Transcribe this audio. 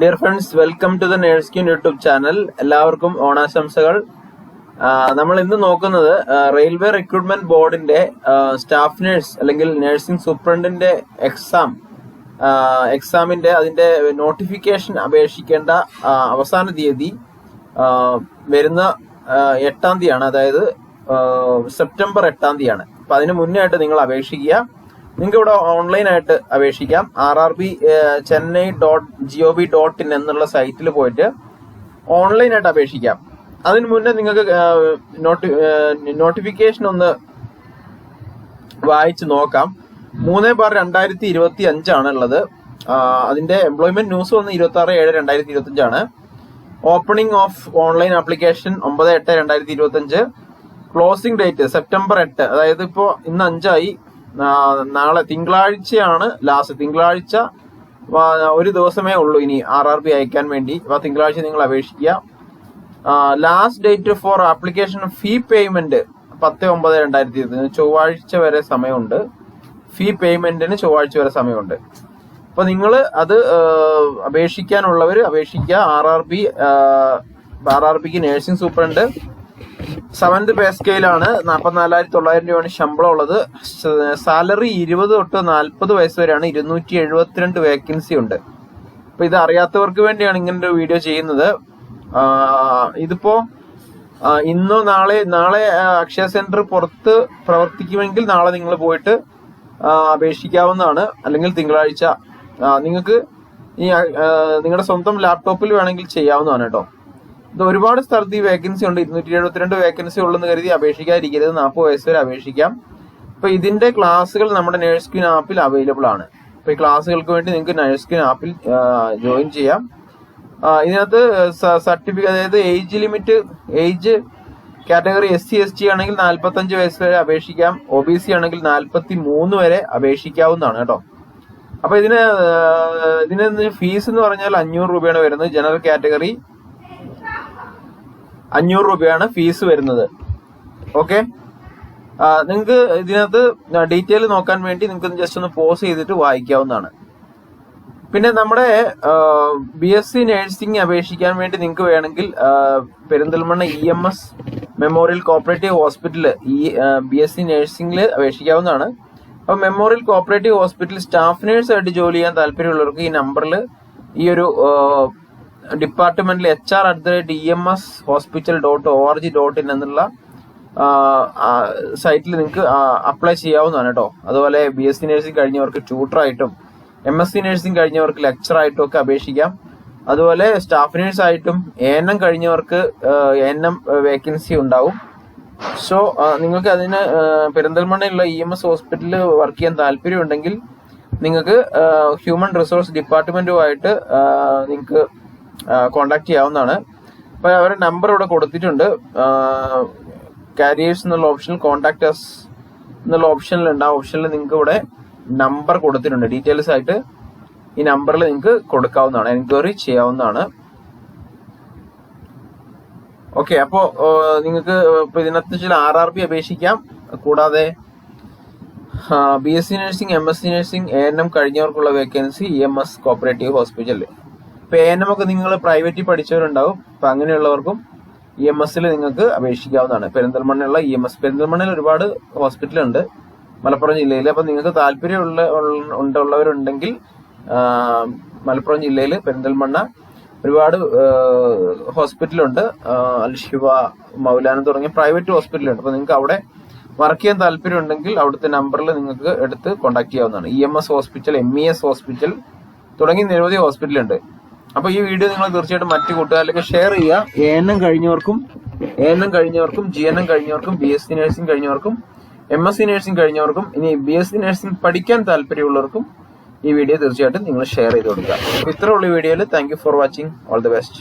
Dear friends welcome to the nurse queen YouTube channel എല്ലാവർക്കും ഓണാശംസകൾ. നമ്മൾ ഇന്ന് നോക്കുന്നത് റെയിൽവേ റിക്രൂട്ട്മെന്റ് ബോർഡിന്റെ സ്റ്റാഫ് നേഴ്സ് അല്ലെങ്കിൽ നഴ്സിംഗ് സൂപ്രണ്ടിന്റെ എക്സാം എക്സാമിന്റെ അതിന്റെ നോട്ടിഫിക്കേഷൻ അപേക്ഷിക്കേണ്ട അവസാന തീയതി വരുന്ന എട്ടാം തീയതിയാണ്. അതായത് സെപ്റ്റംബർ എട്ടാം തീയതിയാണ്. അപ്പൊ അതിന് മുന്നേ ആയിട്ട് നിങ്ങൾ അപേക്ഷിക്കുക. നിങ്ങൾക്ക് ഇവിടെ ഓൺലൈൻ ആയിട്ട് അപേക്ഷിക്കാം. R R B Chennai dot G O B dot in എന്നുള്ള സൈറ്റിൽ പോയിട്ട് ഓൺലൈൻ ആയിട്ട് അപേക്ഷിക്കാം. അതിന് മുന്നേ നിങ്ങൾക്ക് നോട്ടി നോട്ടിഫിക്കേഷൻ ഒന്ന് വായിച്ച് നോക്കാം. മൂന്ന് ബാർ രണ്ടായിരത്തി ഇരുപത്തി അഞ്ചാണ് ഉള്ളത് അതിന്റെ എംപ്ലോയ്മെന്റ് ന്യൂസ് വന്ന് ഇരുപത്തി ആറ് ഏഴ് രണ്ടായിരത്തി ഇരുപത്തി അഞ്ചാണ് ഓപ്പണിംഗ് ഓഫ് ഓൺലൈൻ ആപ്ലിക്കേഷൻ ഒമ്പത് എട്ട് രണ്ടായിരത്തി ഇരുപത്തി അഞ്ച് ക്ലോസിംഗ് ഡേറ്റ് സെപ്റ്റംബർ എട്ട്. അതായത് ഇപ്പോ ഇന്ന് അഞ്ചായി. നാളെ തിങ്കളാഴ്ചയാണ് ലാസ്റ്റ് തിങ്കളാഴ്ച ഒരു ദിവസമേ ഉള്ളൂ ഇനി ആർ ആർ ബി അയക്കാൻ വേണ്ടി. അപ്പൊ തിങ്കളാഴ്ച നിങ്ങൾ അപേക്ഷിക്കുക. Last date for application fee payment പത്ത് ഒമ്പത് രണ്ടായിരത്തി ഇരുപത്തി ചൊവ്വാഴ്ച വരെ സമയമുണ്ട്. ഫീ പേയ്മെന്റിന് ചൊവ്വാഴ്ച വരെ സമയമുണ്ട്. അപ്പൊ നിങ്ങൾ അത് അപേക്ഷിക്കാനുള്ളവർ അപേക്ഷിക്കുക. R R B R R ബിക്ക് നഴ്സിംഗ് സൂപ്രണ്ട് സെവന്ത് പേ സ്കെയിലാണ് നാൽപ്പത്തിനാലായിരത്തി തൊള്ളായിരം രൂപയാണ് ശമ്പളം ഉള്ളത്. സാലറി ഇരുപത് തൊട്ട് നാൽപ്പത് വയസ്സ് വരെയാണ് ഇരുന്നൂറ്റി എഴുപത്തിരണ്ട് വേക്കൻസി ഉണ്ട്. അപ്പൊ ഇത് അറിയാത്തവർക്ക് വേണ്ടിയാണ് ഇങ്ങനെ ഒരു വീഡിയോ ചെയ്യുന്നത്. ഇതിപ്പോ ഇന്നോ നാളെ നാളെ അക്ഷയ സെന്റർ പുറത്ത് പ്രവർത്തിക്കുമെങ്കിൽ നാളെ നിങ്ങൾ പോയിട്ട് അപേക്ഷിക്കാവുന്നതാണ്. അല്ലെങ്കിൽ തിങ്കളാഴ്ച നിങ്ങൾക്ക് ഈ നിങ്ങളുടെ സ്വന്തം ലാപ്ടോപ്പിൽ വേണമെങ്കിൽ ചെയ്യാവുന്നതാണ് കേട്ടോ. ഒരുപാട് സ്ഥലത്ത് ഈ വേക്കൻസി ഉണ്ട്. ഇരുന്നൂറ്റി എഴുപത്തിരണ്ട് വേക്കൻസി ഉള്ളെന്ന് കരുതി അപേക്ഷിക്കാതിരിക്കരുത്. നാൽപ്പത് വയസ്സ് വരെ അപേക്ഷിക്കാം. അപ്പൊ ഇതിന്റെ ക്ലാസ്സുകൾ നമ്മുടെ നേഴ്സ് ക്വീൻ ആപ്പിൽ അവൈലബിൾ ആണ്. അപ്പൊ ഈ ക്ലാസ്സുകൾക്ക് വേണ്ടി നിങ്ങൾക്ക് നേഴ്സ് ക്വീൻ ആപ്പിൽ ജോയിൻ ചെയ്യാം. ഇതിനകത്ത് സർട്ടിഫിക്കറ്റ് അതായത് age limit age category S C S T ആണെങ്കിൽ നാൽപ്പത്തഞ്ച് വയസ്സ് വരെ അപേക്ഷിക്കാം. ഒ ബി സി ആണെങ്കിൽ നാൽപ്പത്തി മൂന്ന് വരെ അപേക്ഷിക്കാവുന്നതാണ് കേട്ടോ. അപ്പൊ ഇതിന് ഇതിന് ഫീസ് എന്ന് പറഞ്ഞാൽ അഞ്ഞൂറ് രൂപയാണ് വരുന്നത്. ജനറൽ കാറ്റഗറി അഞ്ഞൂറ് രൂപയാണ് ഫീസ് വരുന്നത്. ഓക്കെ നിങ്ങൾക്ക് ഇതിനകത്ത് ഡീറ്റെയിൽ നോക്കാൻ വേണ്ടി നിങ്ങൾക്ക് ജസ്റ്റ് ഒന്ന് പോസ് ചെയ്തിട്ട് വായിക്കാവുന്നതാണ്. പിന്നെ നമ്മുടെ ബി എസ് സി നഴ്സിംഗ് അപേക്ഷിക്കാൻ വേണ്ടി നിങ്ങൾക്ക് വേണമെങ്കിൽ Perinthalmanna E M S memorial cooperative hospital ഈ ബി എസ് സി നഴ്സിംഗിൽ അപേക്ഷിക്കാവുന്നതാണ്. അപ്പോൾ മെമ്മോറിയൽ കോപ്പറേറ്റീവ് ഹോസ്പിറ്റൽ സ്റ്റാഫ് നേഴ്സായിട്ട് ജോലി ചെയ്യാൻ താല്പര്യമുള്ളവർക്ക് ഈ നമ്പറിൽ ഈ ഒരു ഡിപ്പാർട്ട്മെന്റിൽ H R at the rate E M S hospital dot O R G dot in എന്നുള്ള സൈറ്റിൽ നിങ്ങൾക്ക് അപ്ലൈ ചെയ്യാവുന്നതാണ് കേട്ടോ അതുപോലെ ബി എസ് സി നഴ്സിംഗ് കഴിഞ്ഞവർക്ക് ട്യൂട്ടറായിട്ടും എം എസ് സി നഴ്സിംഗ് കഴിഞ്ഞവർക്ക് ലെക്ചർ ആയിട്ടും ഒക്കെ അപേക്ഷിക്കാം. അതുപോലെ സ്റ്റാഫ് നേഴ്സ് ആയിട്ടും എൻ എം കഴിഞ്ഞവർക്ക് എൻ എം വേക്കൻസി ഉണ്ടാവും. സോ നിങ്ങൾക്ക് അതിന് പെരിന്തൽമണ്ണയിലുള്ള ഇ എം എസ് ഹോസ്പിറ്റലിൽ വർക്ക് ചെയ്യാൻ താല്പര്യമുണ്ടെങ്കിൽ നിങ്ങൾക്ക് ഹ്യൂമൻ റിസോഴ്സ് ഡിപ്പാർട്ട്മെന്റുമായിട്ട് നിങ്ങൾക്ക് കോണ്ടാക്ട് ചെയ്യാവുന്നതാണ്. അപ്പൊ അവരുടെ നമ്പർ ഇവിടെ കൊടുത്തിട്ടുണ്ട്. കാരിയേഴ്സ് എന്നുള്ള ഓപ്ഷനിൽ കോണ്ടാക്ട് അസ് എന്നുള്ള ഓപ്ഷനിൽ ഉണ്ട് ആ ഓപ്ഷനിൽ നിങ്ങൾക്ക് ഇവിടെ നമ്പർ കൊടുത്തിട്ടുണ്ട്. ഡീറ്റെയിൽസ് ആയിട്ട് ഈ നമ്പറിൽ നിങ്ങൾക്ക് കൊടുക്കാവുന്നതാണ്. എൻക്വയറി ചെയ്യാവുന്നതാണ്. ഓക്കെ അപ്പോ നിങ്ങൾക്ക് ഇപ്പൊ ഇതിനകത്ത് ചില ആർ ആർ പി അപേക്ഷിക്കാം. കൂടാതെ B S C nursing M S C nursing A N M കഴിഞ്ഞവർക്കുള്ള vacancy E M S cooperative ഹോസ്പിറ്റലിൽ ഒക്കെ നിങ്ങൾ പ്രൈവറ്റിൽ പഠിച്ചവരുണ്ടാവും. അപ്പൊ അങ്ങനെയുള്ളവർക്കും ഇ എം എസിൽ നിങ്ങൾക്ക് അപേക്ഷിക്കാവുന്നതാണ്. പെരിന്തൽമണ്ണയുള്ള ഇ എം എസ് പെരിന്തൽമണ്ണയിൽ ഒരുപാട് ഹോസ്പിറ്റൽ ഉണ്ട് മലപ്പുറം ജില്ലയിൽ അപ്പൊ നിങ്ങൾക്ക് താല്പര്യമുള്ള ഉണ്ടുള്ളവരുണ്ടെങ്കിൽ മലപ്പുറം ജില്ലയിൽ പെരിന്തൽമണ്ണ ഒരുപാട് ഹോസ്പിറ്റലുണ്ട് അൽഷിവ മൗലാന തുടങ്ങിയ പ്രൈവറ്റ് ഹോസ്പിറ്റലുണ്ട് അപ്പൊ നിങ്ങൾക്ക് അവിടെ വർക്ക് ചെയ്യാൻ താല്പര്യം ഉണ്ടെങ്കിൽ അവിടുത്തെ നമ്പറിൽ നിങ്ങൾക്ക് എടുത്ത് കോൺടാക്ട് ചെയ്യാവുന്നതാണ്. E M S hospital M E S hospital തുടങ്ങി നിരവധി ഹോസ്പിറ്റൽ ഉണ്ട്. അപ്പൊ ഈ വീഡിയോ നിങ്ങൾ തീർച്ചയായിട്ടും മറ്റു കൂട്ടുകാരിലേക്ക് ഷെയർ ചെയ്യുക. എ കഴിഞ്ഞവർക്കും എ കഴിഞ്ഞവർക്കും ജി എൻ കഴിഞ്ഞവർക്കും ബി എസ് സി നഴ്സിംഗ് കഴിഞ്ഞവർക്കും എം എസ് സി നഴ്സിംഗ് കഴിഞ്ഞവർക്കും ഇനി ബി എസ് സി നഴ്സിംഗ് പഠിക്കാൻ താല്പര്യമുള്ളവർക്കും ഈ വീഡിയോ തീർച്ചയായിട്ടും നിങ്ങൾ ഷെയർ ചെയ്ത് കൊടുക്കുക. ഇത്രയുള്ള വീഡിയോയിൽ thank for watching all the best